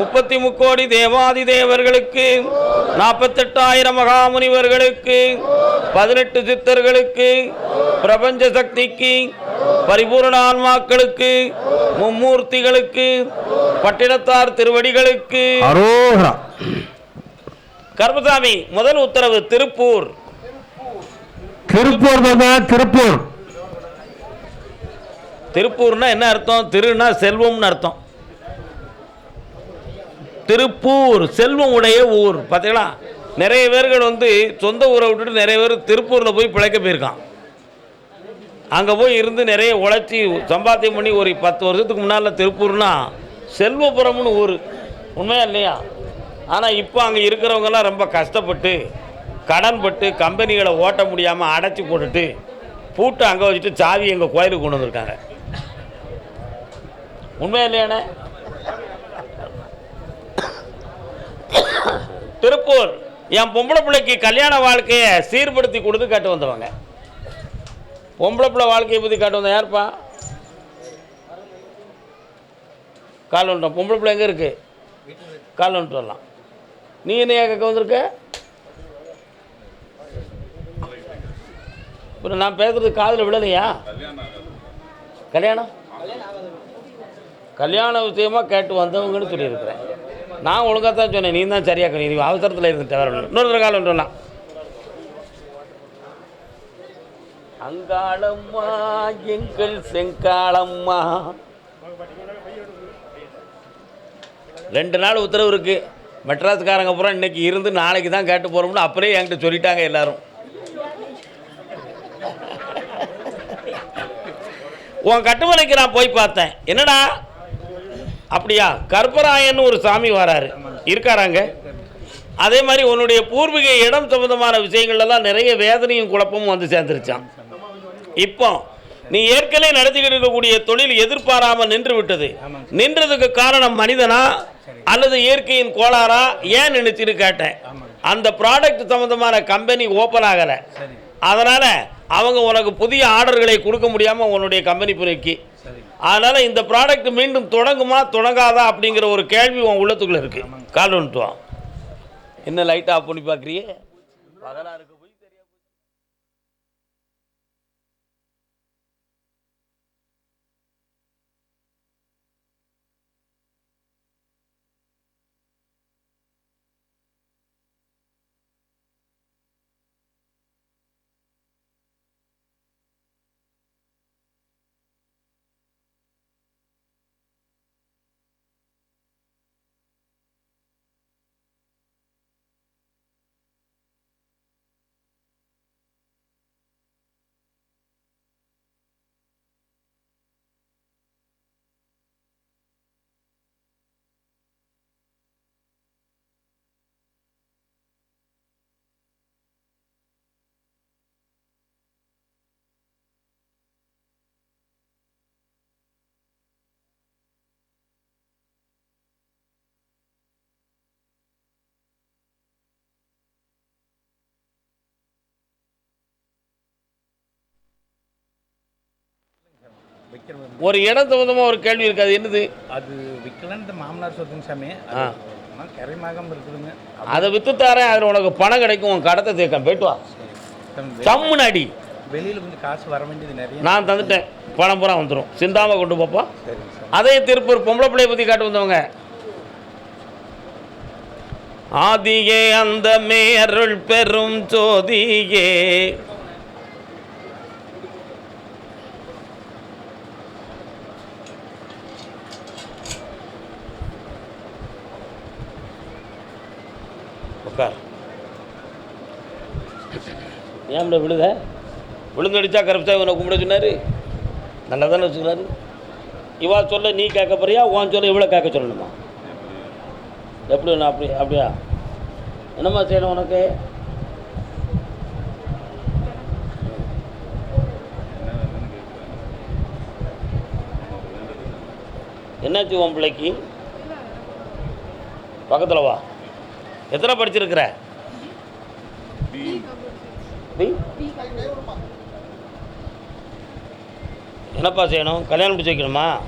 முப்பத்தி முக்கோடி தேவாதி தேவர்களுக்கு நாற்பத்தெட்டாயிரம் மகாமுனிவர்களுக்கு பதினெட்டு சித்தர்களுக்கு பிரபஞ்ச சக்திக்கு பரிபூரண ஆன்மாக்களுக்கு மும்மூர்த்திகளுக்கு பட்டினத்தார் திருவடிகளுக்கு. கர்மசாமி முதல் உத்தரவு திருப்பூர். திருப்பூர் திருப்பூர். திருப்பூர்னா என்ன அர்த்தம்? திருனா செல்வம்னு அர்த்தம். திருப்பூர் செல்வம் உடைய ஊர். பார்த்தீங்களா நிறைய பேர்கள் வந்து சொந்த ஊரை விட்டுட்டு நிறைய பேர் திருப்பூரில் போய் பிழைக்க போயிருக்கான். அங்கே போய் இருந்து நிறைய உழைச்சி சம்பாத்தியம் பண்ணி ஒரு பத்து வருஷத்துக்கு முன்னால் திருப்பூர்னா செல்வபுரம்னு ஊர். உண்மையா இல்லையா? ஆனால் இப்போ அங்கே இருக்கிறவங்கெல்லாம் ரொம்ப கஷ்டப்பட்டு கடன் பட்டு கம்பெனிகளை ஓட்ட முடியாமல் அடைச்சி போட்டுட்டு பூட்டு அங்கே வச்சுட்டு சாவி எங்கள் கோயிலுக்கு கொண்டு வந்திருக்காங்க. உண்மையா இல்லையாண்ணே? திருப்பூர் என் பொம்பளை பிள்ளைக்கு கல்யாண வாழ்க்கையை சீர்படுத்தி கொடுத்து காட்டு வந்தவங்க. பொம்பளை பிள்ளை வாழ்க்கையை பற்றி காட்டு வந்தேன் யாருப்பா? கால் ஒன்றும் பொம்பளை பிள்ளை எங்கே இருக்கு? கால் ஒன்று வரலாம். நீ என்ன கேட்க வந்திருக்க? இப்போ நான் பேசுறது காதில் விழலையா? கல்யாணம்? கல்யாண விஷயமா கேட்டு வந்தவங்கன்னு சொல்லியிருக்கிறேன். நான் ஒழுங்காக தான் சொன்னேன் நீ தான் சரியாக நீ அவசரத்தில் இருந்துட்ட வேற இன்னொருத்தர் காலம் சொன்னான் அங்காளம்மா எங்கள் செங்காளம்மா. ரெண்டு நாள் உத்தரவு இருக்கு. மெட்ராஸ்காரங்க பூரா இன்னைக்கு இருந்து நாளைக்கு தான் கேட்டு போகிறோம்னு அப்படியே என்கிட்ட சொல்லிட்டாங்க எல்லாரும். உன் கட்டுமலைக்கு நான் போய் பார்த்தேன். என்னடா? அப்படியா? கற்பராயன்னு ஒரு சாமி வராரு. இருக்காராங்க? அதே மாதிரி உன்னுடைய பூர்வீக இடம் சம்பந்தமான விஷயங்கள்லாம் நிறைய வேதனையும் குழப்பமும் வந்து சேர்ந்துருச்சான் இப்போ நீ ஏற்கனவே நடத்திக்கிட்டு இருக்கக்கூடிய தொழில் எதிர்பாராமல் நின்று விட்டது. நின்றதுக்கு காரணம் மனிதனா? அல்லது இயற்கையின் கோளாறா? ஏன் நினைச்சுன்னு கேட்டேன். அந்த ப்ராடக்ட் சம்பந்தமான கம்பெனி ஓப்பன் ஆகலை. அதனால் அவங்க உனக்கு புதிய ஆர்டர்களை கொடுக்க முடியாமல் உன்னுடைய கம்பெனி புரிக்கு அதனால இந்த ப்ராடக்ட் மீண்டும் தொடங்குமா தொடங்காதா அப்படிங்கிற ஒரு கேள்வி உன் உள்ளத்துக்குள்ள இருக்கு. கால் வா. என்ன லைட் ஆஃப் பண்ணி பார்க்குறியே பகலா இருக்க. ஒரு இடம் சம்பந்தமா ஒரு கேள்வி இருக்கு. அது என்னது? அது விற்கலன்னு மாமனார் சொத்துங்க சாமி கரைமாகம் இருக்குதுங்க. அதை தரேன் அதில் உனக்கு பணம் கிடைக்கும் உன் கடத்தை தேக்கம் போயிட்டு வா. அடி. வெளியில் கொஞ்சம் காசு வர வேண்டியது நிறைய. நான் தந்துட்டேன். பணம் பூரா வந்துடும் சிந்தாம கொண்டு போப்பா அதே திருப்பூர் பொம்பளை பிள்ளைய பற்றி காட்டு வந்தவங்க. ஆதியே அந்த மேருள் பெரும் ஜோதியே உட்கார் ஏன் விழுத? விழுந்தடிச்சா கரெக்டாக உன்னை கும்பிட சொன்னார். நல்லா தானே வச்சுக்கிறாரு. இவா சொல்ல நீ கேட்க போறியா உன் சொல்ல இவ்வளோ கேட்க சொல்லணுமா? எப்படி நான் அப்படி அப்படியா? என்னம்மா செய்யணும் உனக்கு? என்னாச்சு உன் பிள்ளைக்கு? பக்கத்தில் வா. எத்தனை படிச்சிருக்கிற? பி? என்னப்பா செய்யணும்? கல்யாணம் முடிச்சு வைக்கணுமா?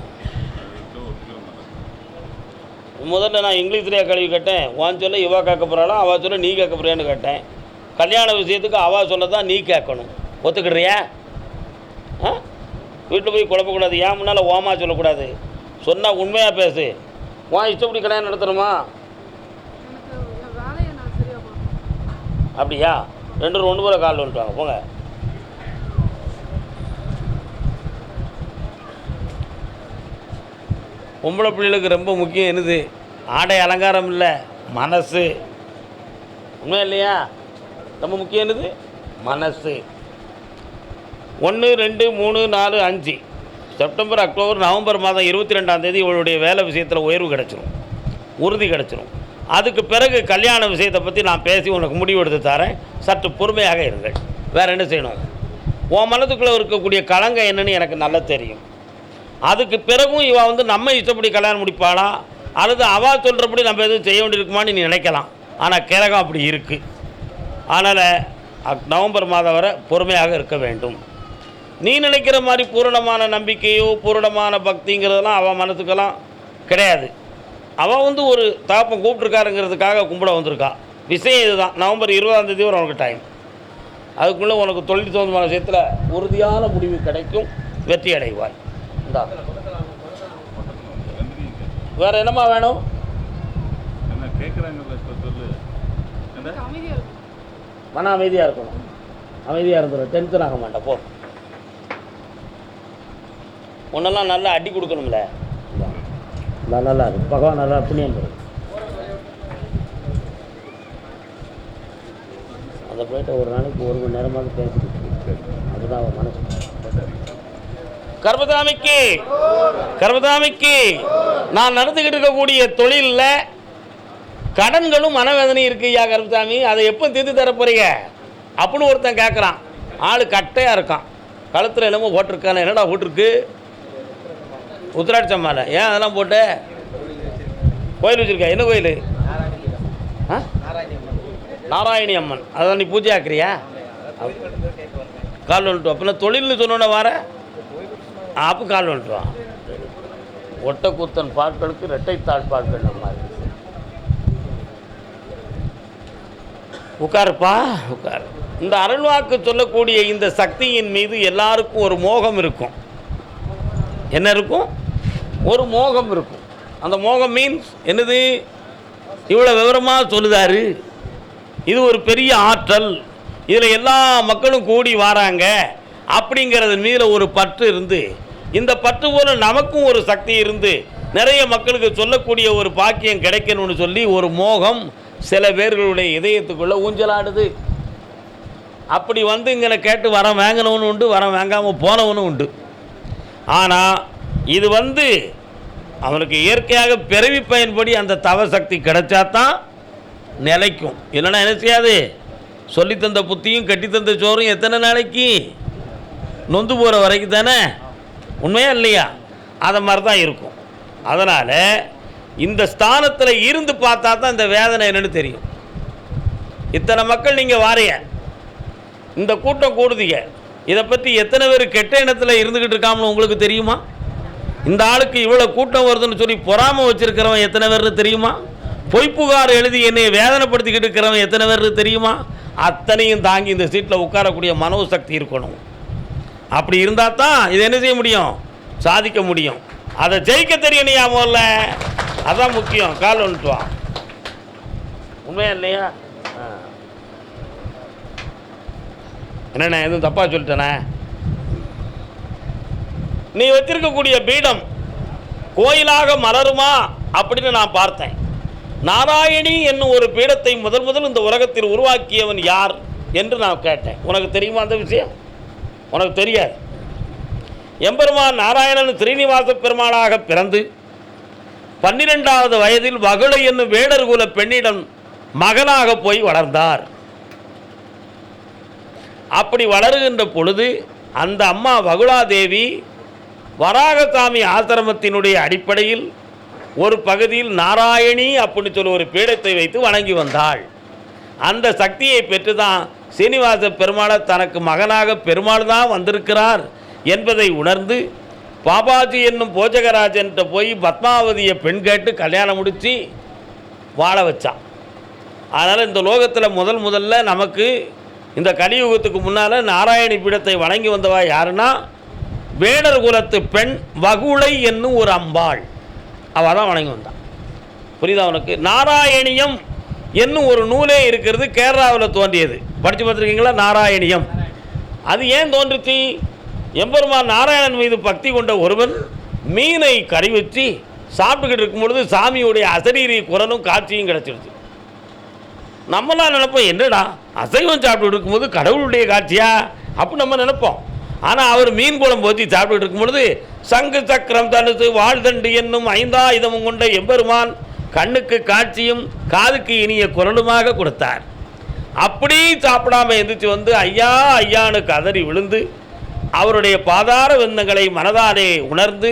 முதல்ல நான் இங்கிலீஷ்லேயே கழுவி கேட்டேன். வான் சொல்ல இவா கேட்க போகிறாளா அவா சொல்ல நீ கேட்க போறியான்னு கேட்டேன். கல்யாண விஷயத்துக்கு அவா சொல்ல தான் நீ கேட்கணும். ஒத்துக்கிடுறியா? ஆ? வீட்டில் போய் குழப்பக்கூடாது. ஏன் முன்னால் ஓமா சொல்லக்கூடாது? சொன்னால் உண்மையாக பேசு. உன் இஷ்டப்படி கல்யாணம் நடத்தணுமா? அப்படியா? ரெண்டு பேரும் ஒன்று போல காலில் வந்துட்டு போங்க. பொம்பளை பிள்ளைகளுக்கு ரொம்ப முக்கியம் என்னது? ஆடை அலங்காரம் இல்லை மனசு. உண்மை இல்லையா? ரொம்ப முக்கியம் என்னது? மனசு. ஒன்று ரெண்டு மூணு நாலு அஞ்சு. செப்டம்பர் அக்டோபர் நவம்பர் மாதம் இருபத்தி ரெண்டாம் தேதி இவளுடைய வேலை விஷயத்தில் உயர்வு கிடச்சிரும். உறுதி கிடச்சிரும். அதுக்கு பிறகு கல்யாண விஷயத்தை பற்றி நான் பேசி உனக்கு முடிவு எடுத்து தரேன். சற்று பொறுமையாக இருங்கள் வேறு என்ன செய்யணும்? உன் மனதுக்குள்ளே இருக்கக்கூடிய கலங்க என்னன்னு எனக்கு நல்லா தெரியும். அதுக்கு பிறகும் இவன் வந்து நம்ம இஷ்டப்படி கல்யாணம் முடிப்பாளா? அல்லது அவா சொல்கிறபடி நம்ம எதுவும் செய்ய வேண்டியிருக்குமான்னு நீ நினைக்கலாம். ஆனால் கிழகம் அப்படி இருக்குது அதனால் நவம்பர் மாதம் வரை பொறுமையாக இருக்க வேண்டும். நீ நினைக்கிற மாதிரி பூரணமான நம்பிக்கையோ பூரணமான பக்திங்கிறதெல்லாம் அவன் மனசுக்கெல்லாம் கிடையாது. அவன் வந்து ஒரு தாப்பம் கூப்பிட்ருக்காருங்கிறதுக்காக கும்பிட வந்திருக்கா. விஷயம் இதுதான். நவம்பர் இருபதாம் தேதி வரை உனக்கு டைம் அதுக்குள்ளே உனக்கு தொழில் சம்பந்தமான விஷயத்தில் உறுதியான முடிவு கிடைக்கும். வெற்றி அடைவாய். இந்தா. வேறு என்னம்மா வேணும்? மன அமைதியாக இருக்கணும். அமைதியாக இருந்துடும் டென்ஷன் ஆக மாட்டேன். போ. உன்னெல்லாம் நல்லா அடி கொடுக்கணும்ல. நல்லா இருக்கு. பகவான் நல்லா புண்ணியம் பெறும் அந்த போயிட்டு ஒரு நாளைக்கு ஒரு மணி நேரமாக பேசிக்கிட்டு அதுதான் அவன் மனசு. கர்மதாமிக்கு கர்மதாமிக்கு நான் நடந்துக்கிட்டு இருக்கக்கூடிய தொழிலில் கடன்களும் மனவேதனையும் இருக்கு ஐயா கருப்பசாமி அதை எப்போ தீர்த்து தர போறீங்க? அப்படின்னு ஒருத்தன் கேட்குறான் ஆள் கட்டையாக இருக்கான். கழுத்தில் என்னமோ போட்டிருக்கான என்னடா போட்டிருக்கு உத்தராட்சி மாலை ஏன் அதெல்லாம் போட்டு? கோயில் வச்சுருக்கா என்ன கோயில்? ஆ? நாராயணி அம்மன். அதான் நீ பூஜை ஆக்குறியா? கால் வந்துட்டு அப்போ தொழில்னு சொன்னோன்னே வர. அப்போ கால் வந்துட்டு வா. ஒட்டக்கூத்தன் பாட்களுக்கு இரட்டைத்தாழ் பாட்கள் மாதிரி உட்காருப்பா உட்காரு. இந்த அருள்வாக்கு சொல்லக்கூடிய இந்த சக்தியின் மீது எல்லாருக்கும் ஒரு மோகம் இருக்கும். என்ன இருக்கும்? ஒரு மோகம் இருக்கும். அந்த மோகம் மீன்ஸ் என்னது? இவ்வளோ விவரமாக சொல்லுதாரு? இது ஒரு பெரிய ஆற்றல். இதில் எல்லா மக்களும் கூடி வராங்க. அப்படிங்கிறது மீது ஒரு பற்று இருந்து இந்த பற்று போல் நமக்கும் ஒரு சக்தி இருந்து நிறைய மக்களுக்கு சொல்லக்கூடிய ஒரு பாக்கியம் கிடைக்கணும்னு சொல்லி ஒரு மோகம் சில பேர்களுடைய இதயத்துக்குள்ளே ஊஞ்சலாடுது. அப்படி வந்து இங்கே கேட்டு வரம் வாங்கினவனு உண்டு வரம் வாங்காமல் போனவனும் உண்டு. ஆனால் இது வந்து அவனுக்கு இயற்கையாக பிறவி பயன்படி அந்த தவ சக்தி கிடைச்சாதான் நிலைக்கும். இல்லைன்னா என்ன செய்யாது? சொல்லித்தந்த புத்தியும் கட்டித்தந்த சோறும் எத்தனை நாளைக்கு? நொந்து போகிற வரைக்கும் தானே? உண்மையா இல்லையா? அதை மாதிரி தான் இருக்கும். அதனால் இந்த ஸ்தானத்தில் இருந்து பார்த்தா தான் இந்த வேதனை என்னென்னு தெரியும். இத்தனை மக்கள் நீங்கள் வாரிய. இந்த கூட்டம் கூடுதீங்க. இதை பற்றி எத்தனை பேர் கெட்ட இனத்தில் இருந்துக்கிட்டு இருக்காமனு உங்களுக்கு தெரியுமா? இந்த ஆளுக்கு இவ்வளோ கூட்டம் வருதுன்னு சொல்லி பொறாமை வச்சிருக்கிறவன் எத்தனை பேர்னு தெரியுமா? பொய்ப்புகார் எழுதி என்னை வேதனைப்படுத்திக்கிட்டு இருக்கிறவன் எத்தனை பேர்னு தெரியுமா? அத்தனையும் தாங்கி இந்த சீட்டில் உட்காரக்கூடிய மனோ சக்தி இருக்கணும். அப்படி இருந்தால் தான் இதை என்ன செய்ய முடியும்? சாதிக்க முடியும். அதை ஜெயிக்க தெரியணையா முதல்ல? அதான் முக்கியம். கால் வந்துட்டு வா. உண்மையா இல்லையா? என்னண்ணே எதுவும் தப்பாக சொல்லிட்டேனே? நீ வச்சிருக்கக்கூடிய பீடம் கோயிலாக மலருமா அப்படின்னு நான் பார்த்தேன். நாராயணி என்னும் ஒரு பீடத்தை முதல் முதல் இந்த உலகத்தில் உருவாக்கியவன் யார் என்று நான் கேட்டேன். உனக்கு தெரியுமா அந்த விஷயம்? உனக்கு தெரியாது. எம்பெருமான் நாராயணன் ஸ்ரீனிவாச பெருமாளாக பிறந்து பன்னிரெண்டாவது வயதில் வகுளை என்னும் வேடர் குல பெண்ணிடம் மகனாக போய் வளர்ந்தார். அப்படி வளருகின்ற பொழுது அந்த அம்மா வகுளாதேவி வராகசாமி ஆசிரமத்தினுடைய அடிப்படையில் ஒரு பகுதியில் நாராயணி அப்படின்னு சொல்லி ஒரு பீடத்தை வைத்து வணங்கி வந்தாள். அந்த சக்தியை பெற்று தான் சீனிவாச பெருமாளை தனக்கு மகனாக பெருமாள் தான் வந்திருக்கிறார் என்பதை உணர்ந்து பாபாஜி என்னும் போஜகராஜன்ட்ட போய் பத்மாவதியை பெண் கேட்டு கல்யாணம் முடித்து வாழ வச்சான். அதனால் இந்த லோகத்தில் முதல் முதல்ல நமக்கு இந்த கலியுகத்துக்கு முன்னால் நாராயணி பீடத்தை வணங்கி வந்தவா யாருன்னா வேடர் குலத்து பெண் வகுளை என்னும் ஒரு அம்பாள். அவள் தான் வணங்கி வந்தான் புரியுதா உனக்கு? நாராயணியம் என்னும் ஒரு நூலே இருக்கிறது கேரளாவில் தோன்றியது. படித்து பார்த்துருக்கீங்களா? நாராயணியம். அது ஏன் தோன்றுச்சு? எம்பெருமான் நாராயணன் மீது பக்தி கொண்ட ஒருவன் மீனை கறி வச்சு சாப்பிட்டுக்கிட்டு இருக்கும் பொழுது சாமியுடைய அசரீரி குரலும் காட்சியும் கிடச்சிருச்சு. நம்மளாம் நினைப்போம் என்னடா? அசைவம் சாப்பிட்டு இருக்கும்போது கடவுளுடைய காட்சியா? அப்படின்னு நம்ம நினைப்போம். ஆனால் அவர் மீன் குழம்பு ஊற்றி சாப்பிட்டுட்டு இருக்கும் பொழுது சங்கு சக்கரம் தனுசு வாழ்தண்டு என்னும் ஐந்தாயுதமும் கொண்ட எம்பெருமான் கண்ணுக்கு காட்சியும் காதுக்கு இனிய குரலுமாக கொடுத்தார். அப்படி சாப்பிடாம எந்திரிச்சு வந்து ஐயா ஐயானுக்கு கதறி விழுந்து அவருடைய பாதார விந்தங்களை மனதாலே உணர்ந்து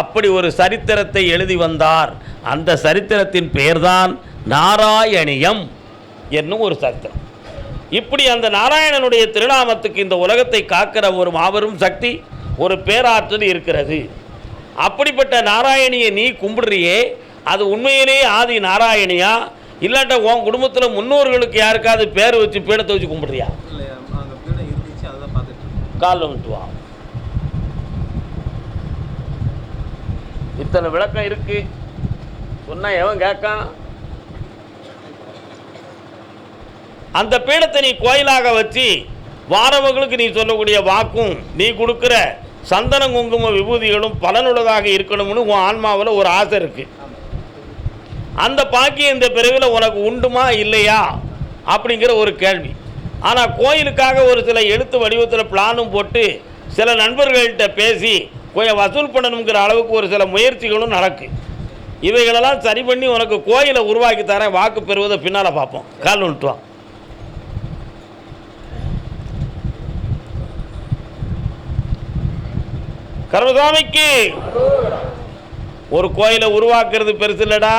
அப்படி ஒரு சரித்திரத்தை எழுதி வந்தார். அந்த சரித்திரத்தின் பெயர்தான் நாராயணியம் என்னும் ஒரு சரித்திரம். இப்படி அந்த நாராயணனுடைய திருநாமத்துக்கு இந்த உலகத்தை காக்கிற ஒரு மாபெரும் சக்தி ஒரு பேராற்றல் இருக்கிறது. அப்படிப்பட்ட நாராயணியை நீ கும்பிடுறியே அது உண்மையிலே ஆதி நாராயணியா? இல்லாட்ட உன் குடும்பத்தில் முன்னோர்களுக்கு யாருக்காவது பேர் வச்சு பீடத்தை வச்சு கும்பிடுறியா? இல்லை அங்கே பீடம் இருந்துச்சு அதை தான் பார்த்துட்டு இருக்கோம். காலில் விட்டு வா. இத்தனை விளக்கம் இருக்கு. சொன்னா எவன் கேட்கான்? அந்த பீடத்தை நீ கோயிலாக வச்சு வாரவங்களுக்கு நீ சொல்லக்கூடிய வாக்கும் நீ கொடுக்குற சந்தன குங்கும விபூதிகளும் பலனுள்ளதாக இருக்கணும்னு உன் ஆன்மாவில் ஒரு ஆசை இருக்குது அந்த பாக்கியம் இந்த பிறவில் உனக்கு உண்டுமா இல்லையா? அப்படிங்கிற ஒரு கேள்வி. ஆனால் கோயிலுக்காக ஒரு சில எழுத்து வடிவத்தில் பிளானும் போட்டு சில நண்பர்கள்கிட்ட பேசி கொஞ்சம் வசூல் பண்ணணுங்கிற அளவுக்கு ஒரு சில முயற்சிகளும் நடக்கு. இவைகளெல்லாம் சரி பண்ணி உனக்கு கோயிலை உருவாக்கி தரேன் வாக்கு பெறுவதை பின்னால் பார்ப்போம். கால் விட்டுவான் கருமசாமிக்கு ஒரு கோயிலை உருவாக்குறது பெருசு இல்லைடா.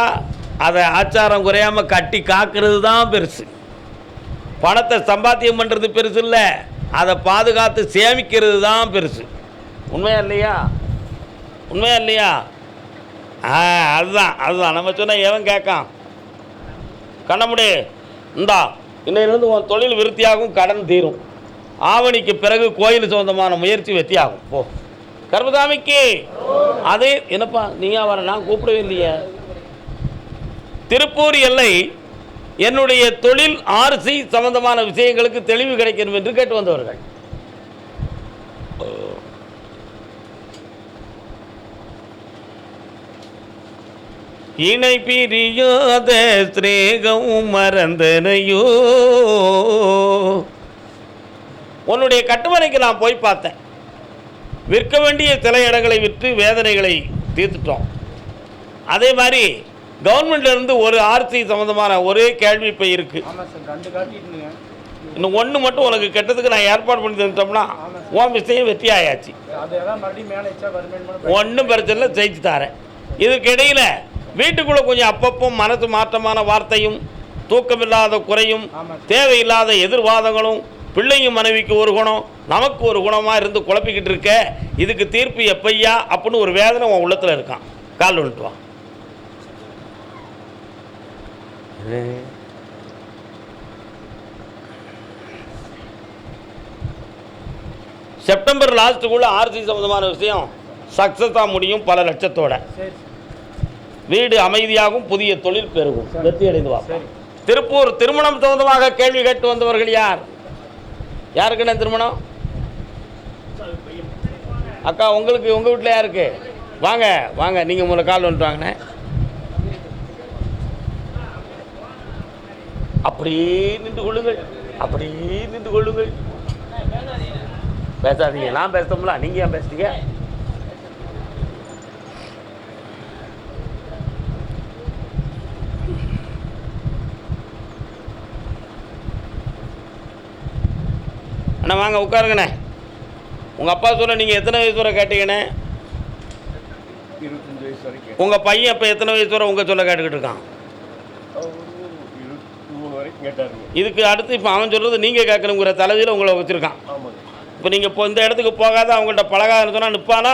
அதை ஆச்சாரம் குறையாமல் கட்டி காக்கிறது தான் பெருசு. பணத்தை சம்பாத்தியம் பண்ணுறது பெருசு இல்லை. அதை பாதுகாத்து சேமிக்கிறது தான் பெருசு. உண்மையா இல்லையா? உண்மையா இல்லையா? ஆ அதுதான் அதுதான். நம்ம சொன்ன எவன் கேட்கான்? கண்ணமுடி இந்தா இன்னையிலேருந்து உன் தொழில் விருத்தியாகும் கடன் தீரும். ஆவணிக்கு பிறகு கோயில் சொந்தமான முயற்சி வெற்றியாகும். போ. கர்மசாமிக்கு அதே என்னப்பா நீயா வர நான் கூப்பிடவே இல்லையே. திருப்பூர் எல்லை என்னுடைய தொழில் ஆர்சி சம்பந்தமான விஷயங்களுக்கு தெளிவு கிடைக்கணும் என்று கேட்டு வந்தவர்கள். இணை பிரியாத ஸ்ரேகம் மறந்தனையோ. உன்னுடைய கட்டுமனைக்கு நான் போய் பார்த்தேன். விற்க வேண்டிய சில இடங்களை விற்று வேதனைகளை தீர்த்துட்டோம். அதே மாதிரி கவர்மெண்ட்ல இருந்து ஒரு ஆர்சி சம்பந்தமான ஒரே கேள்வி இப்போ இருக்கு. ஆமாம் சார் ரெண்டு காட்டிட்டுங்க. இன்னும் ஒன்று மட்டும் உனக்கு கெட்டதுக்கு நான் ஏற்பாடு பண்ணி தந்துட்டோம்னா உன் விஷயம் வெற்றி ஆயாச்சு. ஒன்றும் பிரச்சனை ஜெயிச்சு தரேன். இதுக்கு இடையில் வீட்டுக்குள்ளே கொஞ்சம் அப்பப்போ மனசு மாற்றமான வார்த்தையும் தூக்கமில்லாத குறையும். தேவையில்லாத எதிர்வாதங்களும் பிள்ளையும் மனைவிக்கு ஒரு குணம் நமக்கு ஒரு குணமாக இருந்து குழப்பிக்கிட்டு இருக்க இதுக்கு தீர்ப்பு எப்பையா அப்படின்னு ஒரு வேதனை உன் உள்ளத்தில் இருக்கான். கால் வந்துட்டு வா. செப்டம்பர் லாஸ்ட்டுக்குள்ளே ஆர்சி சம்மந்தமான விஷயம் சக்ஸஸாக முடியும் பல லட்சத்தோட. வீடு அமைதியாகும் புதிய தொழில் பெருகும். வெற்றி அடைந்து திருப்பூர் திருமணம் சம்பந்தமாக கேள்வி கேட்டு வந்தவர்கள் யார்? யாருக்குண்ணே திருமணம்? அக்கா உங்களுக்கு உங்கள் வீட்டில் யாருக்கு? வாங்க வாங்க நீங்கள் முதல்ல கால் வந்துட்டு வாங்கண்ணே அப்படியே நின்று கொள்ளுங்கள் அப்படியே நின்று கொள்ளுங்கள். பேசாதீங்க. நான் பேசுகிறோம்ல நீங்கள் ஏன் பேசுகிறீங்க அண்ணா வாங்க உட்காருங்கண்ணே. உங்கள் அப்பா சொல்ல நீங்கள் எத்தனை வயசு வரை கேட்டீங்கண்ணே? உங்கள் பையன் இப்போ எத்தனை வயசு வரை உங்கள் சொல்ல கேட்டுக்கிட்டு இருக்கான்? இதுக்கு அடுத்து இப்போ அவன் சொல்கிறது நீங்கள் கேட்கணுங்கிற தலைவியில் உங்களை வச்சுருக்கான். இப்போ நீங்கள் இப்போ இந்த இடத்துக்கு போகாத அவங்கள்ட்ட பழகாதுன்னு சொன்னால் நிற்பானா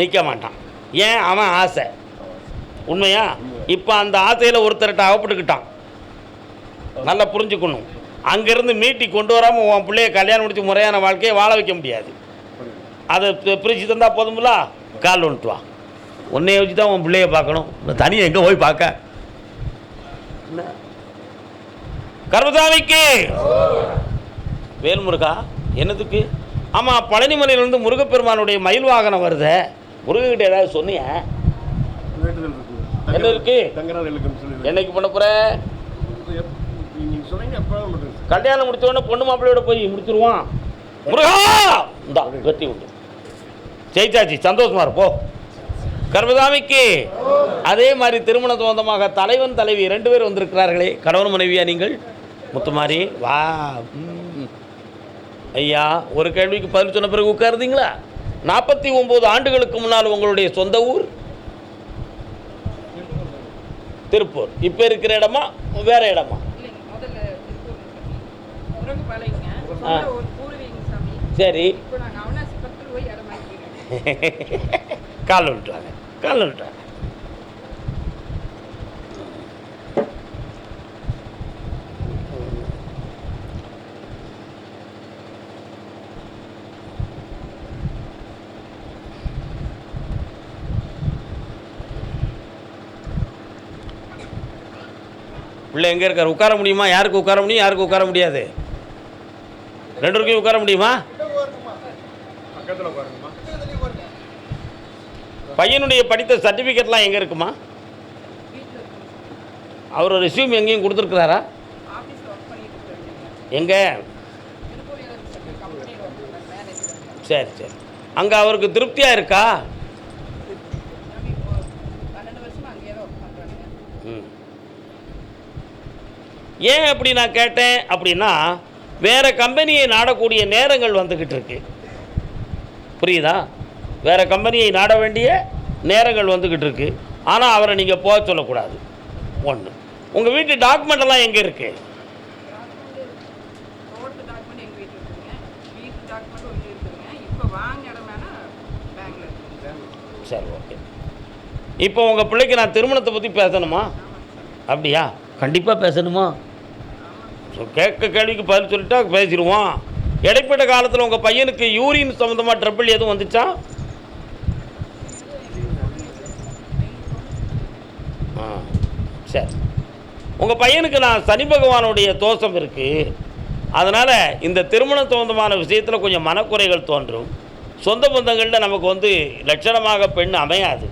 நிற்க மாட்டான். ஏன்? அவன் ஆசை. உண்மையா. இப்போ அந்த ஆசையில் ஒருத்தர்கிட்ட அகப்பட்டுக்கிட்டான். நல்லா புரிஞ்சுக்கணும். அங்கேருந்து மீட்டி கொண்டு வராமல் உன் பிள்ளைய கல்யாணம் முடிச்சு முறையான வாழ்க்கையை வாழ வைக்க முடியாது. அதை பிரித்து தந்தால் போதுமில்ல கால் வந்துட்டு வா. உன்னைய வச்சு தான் உன் பிள்ளைய பார்க்கணும். தனியாக எங்கே போய் பார்க்க? கர்மசாமிக்கு! வேல்முருகா என்னதுக்கு? ஆமாம் பழனிமலையிலேருந்து முருகப்பெருமானுடைய மயில் வாகனம் வருதே. முருகன்கிட்ட ஏதாவது சொன்னியா? என்ன இருக்கு? என்னைக்கு பண்ண போகிற நீங்கள் சொன்னீங்க எப்போ பண்ணுறது கல்யாணம் முடித்தவொடனே பொண்ணு மாப்பிள்ளையோட போய் முடிச்சிருவான். முருகா! இந்தா வெட்டி விட்டு. ஜெயிச்சாச்சு. சந்தோஷமா இருப்போ. கர்மசாமிக்கு அதே மாதிரி திருமண சொந்தமாக தலைவன் தலைவி ரெண்டு பேர் வந்திருக்கிறார்களே. கணவன் மனைவியா நீங்கள்? முத்துமாரி. வா ஐயா ஒரு கேள்விக்கு பதில் சொன்ன பிறகு உட்காருந்தீங்களா? நாற்பத்தி ஒம்பது ஆண்டுகளுக்கு முன்னால் உங்களுடைய சொந்த ஊர்? திருப்பூர். இப்போ இருக்கிற இடமா? வேற இடமா இல்லைங்க முதல்ல திருப்பூர் முருங்கப்பாளையங்க ஆ. சொந்த ஒரு பூர்வீக சாமி சரி. கால் விட்டுறாங்க கால் விட்டுறாங்க பிள்ளை எங்கே இருக்கார்? உட்கார முடியுமா? யாருக்கு உட்கார முடியும்? யாருக்கு உட்கார முடியாது? ரெண்டு பேருக்கும் உட்கார முடியுமா? பையனுடைய படித்த சர்டிஃபிகேட்லாம் எங்கே இருக்குமா? அவர் ரெஸ்யூம் எங்கேயும் கொடுத்துருக்குறாரா? எங்கே? சரி சரி. அங்கே அவருக்கு திருப்தியாக இருக்கா? ஏன் அப்படி நான் கேட்டேன் அப்படின்னா வேறு கம்பெனியை நாடக்கூடிய நேரங்கள் வந்துக்கிட்டு இருக்கு புரியுதா? வேறு கம்பெனியை நாட வேண்டிய நேரங்கள் வந்துக்கிட்டு இருக்கு ஆனால் அவரை நீங்கள் போக சொல்லக்கூடாது. ஒன்று உங்கள் வீட்டு டாக்குமெண்ட் எல்லாம் எங்கே இருக்குது சரி ஓகே. இப்போ உங்கள் பிள்ளைக்கு நான் திருமணத்தை பற்றி பேசணுமா? அப்படியா? கண்டிப்பாக பேசணுமா? ஸோ கேட்க கேள்விக்கு பதில் சொல்லிட்டா பேசிடுவோம். இடைப்பட்ட காலத்தில் உங்கள் பையனுக்கு யூரின் சம்மந்தமாக ட்ரபிள் எதுவும் வந்துச்சா? ஆ சரி. உங்கள் பையனுக்கு நான் சனி பகவானுடைய தோஷம் இருக்குது அதனால் இந்த திருமணம் சம்பந்தமான விஷயத்தில் கொஞ்சம் மனக்குறைகள் தோன்றும். சொந்த பந்தங்களில் நமக்கு வந்து லட்சணமாக பெண் அமையாது.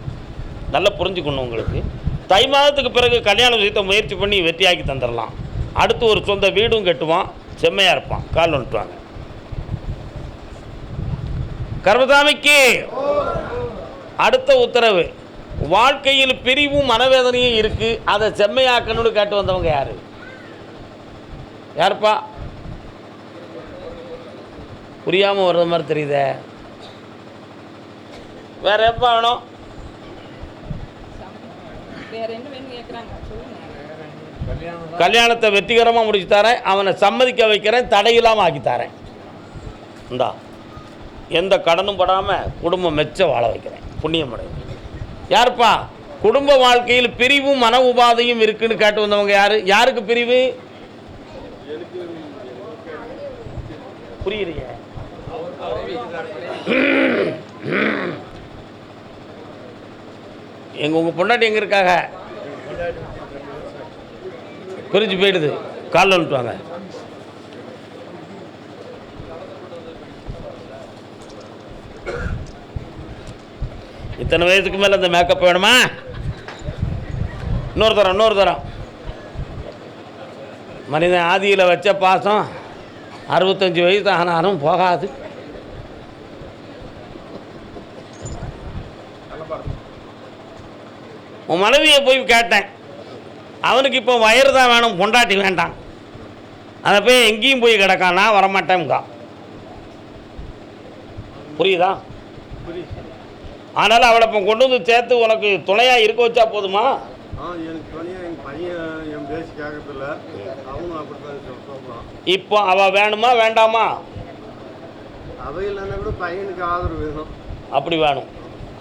நல்லா புரிஞ்சுக்கணும் உங்களுக்கு. தை மாதத்துக்கு பிறகு கல்யாண விஷயத்தை முயற்சி பண்ணி வெற்றியாக்கி தந்துடலாம் அடுத்து ஒரு சொந்த வீடும் கட்டுவான் செம்மையாக இருப்பான் கால் வந்துட்டுவாங்க கர்மசாமிக்கு அடுத்த உத்தரவு. வாழ்க்கையில் பிரிவும் மனவேதனையும் இருக்கு அதை செம்மையாக்கணும்னு கேட்டு வந்தவங்க யாரு? யாருப்பா? புரியாம வர்ற மாதிரி தெரியுதே. வேற எப்ப வேணும்? வேற என்ன வேணும் கேட்குறாங்க கல்யாணத்தை வெற்றிகரமாக முடிச்சு தரேன் அவனை சம்மதிக்க வைக்கிறேன் தடையில்லாமல் ஆக்கி தரேன். இந்தா எந்த கடனும் படாமல் குடும்பம் மெச்ச வாழ வைக்கிறேன். புண்ணியம் அடையும் யாருப்பா? குடும்ப வாழ்க்கையில் பிரிவும் மன உபாதையும் இருக்குன்னு கேட்டு வந்தவங்க யார்? யாருக்கு பிரிவு? புரியலையே எங்க உங்க பொண்டாட்டி எங்க இருக்காங்க? பிரிஞ்சு போயிடுது. காலில் வந்துட்டுவாங்க இத்தனை வயசுக்கு மேலே இந்த மேக்கப் வேணுமா? இன்னொரு தரம் இன்னொரு தரம். மனிதன் ஆதியில் வச்ச பாசம் அறுபத்தஞ்சு வயசு ஆனாலும் போகாது. உன் மனைவியை போய் கேட்டேன். அவனுக்கு இப்போ வயிறு தான் வேணும் பொண்டாட்டி வேண்டாம். அதை போய் எங்கேயும் போய் கிடக்கான் நான் வரமாட்டேன்கா. புரியுதா? அதனால் அவளை இப்போ கொண்டு வந்து சேர்த்து உனக்கு துணையாக இருக்க வச்சா போதுமா? இப்போ அவள் வேணுமா வேண்டாமா? அவை இல்லைன்னா கூட பையனுக்கு ஆதரவு வேணும். அப்படி வேணும்.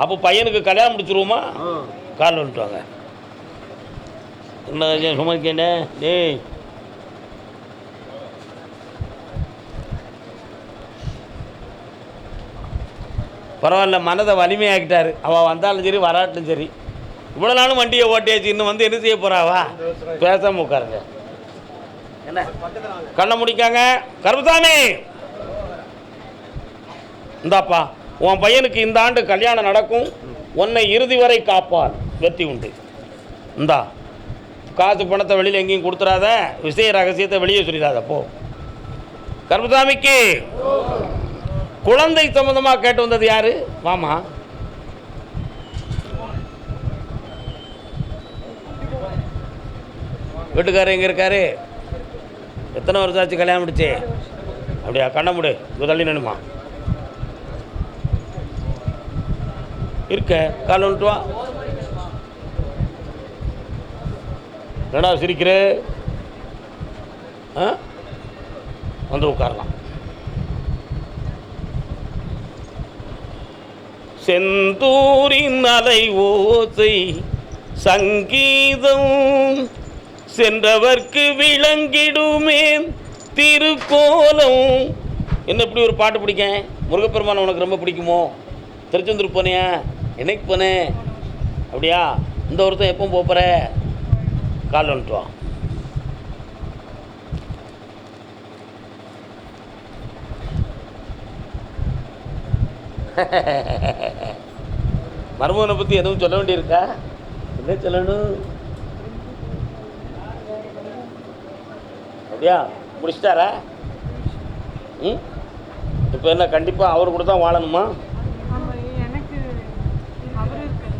அப்போ பையனுக்கு கல்யாணம் முடிச்சிருவோமா? கால் வந்துட்டு வாங்க என்ன சுமக்கேனே டேய் பரவாயில்ல மனதை வலிமையாக்கிட்டாரு. அவள் வந்தாலும் சரி வராட்டும் சரி. இவ்வளோ நாளும் வண்டியை ஓட்டியாச்சு இன்னும் வந்து என்ன செய்ய போகிறாவா பேசாமல் உட்காருங்க. என்ன? கண்ணை முடிக்காங்க. கருப்புசாமி! இந்தாப்பா உன் பையனுக்கு இந்த ஆண்டு கல்யாணம் நடக்கும். உன்னை இறுதி வரை காப்பான் வெற்றி உண்டு. இந்தா. காசு பணத்தை வெளியில் எங்கேயும் கொடுத்துறாத விஷய ரகசியத்தை வெளியே சொல்லிடாத போ. கருமசாமிக்கு குழந்தை சம்பந்தமாக கேட்டு வந்தது யாரு? வாமா வீட்டுக்காரர் எங்கே இருக்காரு? எத்தனை வருஷம் ஆச்சு கல்யாணம் முடிச்சு? அப்படியா கண்ண முடு. இங்கே தள்ளி நின்னுமா இருக்க கால் வந்துட்டு வா. என்னடா சிரிக்கிற? வந்து உட்காரலாம். செந்தூரின் அலை ஓசை சங்கீதம் சென்றவர்க்கு விளங்கிடுமே திருக்கோலம். என்ன இப்படி ஒரு பாட்டு பிடிக்கேன் முருகப்பெருமான் உனக்கு ரொம்ப பிடிக்குமோ? திருச்செந்தூர் போனியா? என்னைக்கு போனேன் அப்படியா? இந்த ஒருத்தன் எப்போ போகிற கால் வந்துட்டு வா. மருமகனை பற்றி எதுவும் சொல்ல வேண்டியிருக்கா? என்ன சொல்லணும்? அப்படியா? முடிச்சிட்டாரா? ம்? இப்போ என்ன கண்டிப்பாக அவர் கூட தான் வாழணுமா ஆமாம் எனக்கு அவர் இருக்காரு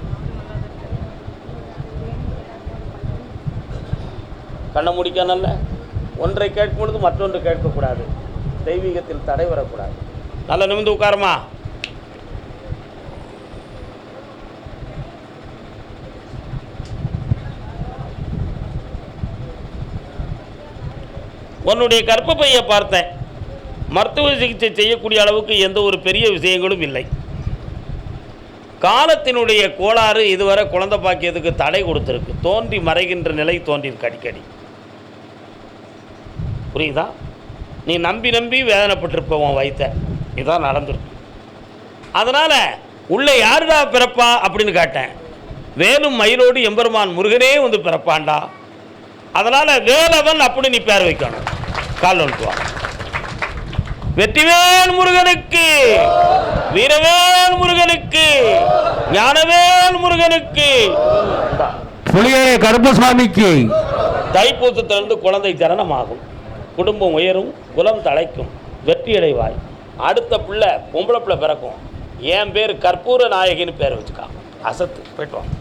கண்ணை முடிக்கணும்ல ஒன்றை கேட்கும் பொழுது மற்றொன்று கேட்கக்கூடாது. தெய்வீகத்தில் தடை வரக்கூடாது. நல்லா நிமிந்து உட்காருமா? உன்னுடைய கற்பப்பையை பார்த்தேன். மருத்துவ சிகிச்சை செய்யக்கூடிய அளவுக்கு எந்த ஒரு பெரிய விஷயங்களும் இல்லை. காலத்தினுடைய கோளாறு இதுவரை குழந்தை பாக்கியத்துக்கு தடை கொடுத்துருக்கு. தோன்றி மறைகின்ற நிலை தோன்றியிருக்கு அடிக்கடி. புரியுதா? நீ நம்பி நம்பி வேதனைப்பட்டிருப்ப உன் வயித்த. இதான் நடந்திருக்கு. அதனால் உள்ளே யாருடா பிறப்பா? அப்படின்னு கேட்டேன். வேலும் மயிலோடு எம்பெருமான் முருகனே வந்து பிறப்பான்டா. அதனால் வேலவன் அப்படி நீ பேர் வைக்கணும். கால் வா. வெற்றிவேல் முருகனுக்கு வீரவேல் முருகனுக்கு ஞானவேல் முருகனுக்கு. புலிகரை கருப்பசாமிக்கு. தைப்பூசத்திலிருந்து குழந்தை ஜனனமாகும். குடும்பம் உயரும் குலம் தழைக்கும் வெற்றி அடைவாய். அடுத்த பிள்ளை பொம்பளை பிள்ளை பிறக்கும். என் பேர் கற்பூர நாயகின்னு பேர் வச்சுக்கா. அசத்து. போயிட்டு வாங்க.